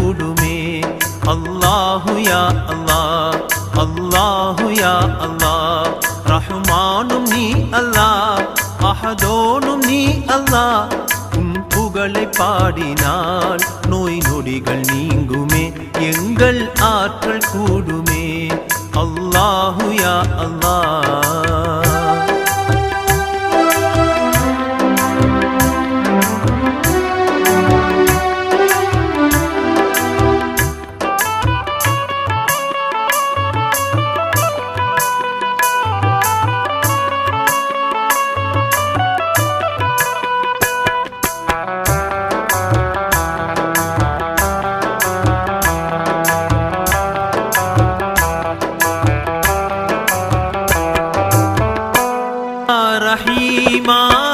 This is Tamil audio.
കൂടുമേ. അല്ലാഹുയാ അല്ലാ അല്ലാഹുയാ അല്ലാ റഹ്മാനും നീ അല്ലാ അഹദോനും നീ അല്ലാ புகழை பாடினால் நோய் நொடிகள் நீங்குமே எங்கள் ஆற்றல் கூடுமே அல்லாஹுயா அல்லாஹ் رحيما